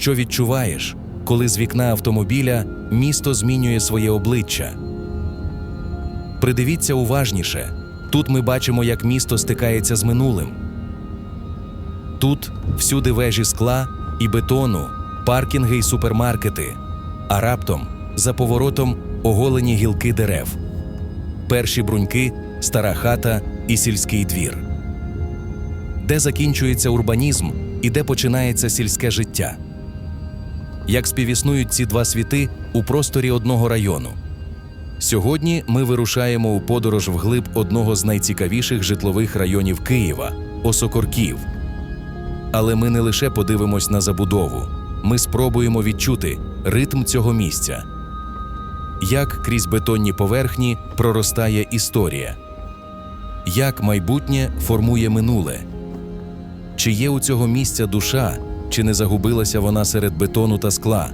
Що відчуваєш, коли з вікна автомобіля місто змінює своє обличчя? Придивіться уважніше. Тут ми бачимо, як місто стикається з минулим. Тут всюди вежі скла і бетону, паркінги й супермаркети, а раптом за поворотом оголені гілки дерев, перші бруньки, стара хата і сільський двір. Де закінчується урбанізм і де починається сільське життя? Як співіснують ці два світи у просторі одного району? Сьогодні ми вирушаємо у подорож вглиб одного з найцікавіших житлових районів Києва Осокорків. Але ми не лише подивимось на забудову, ми спробуємо відчути ритм цього місця. Як крізь бетонні поверхні проростає історія, як майбутнє формує минуле, чи є у цього місця душа, чи не загубилася вона серед бетону та скла,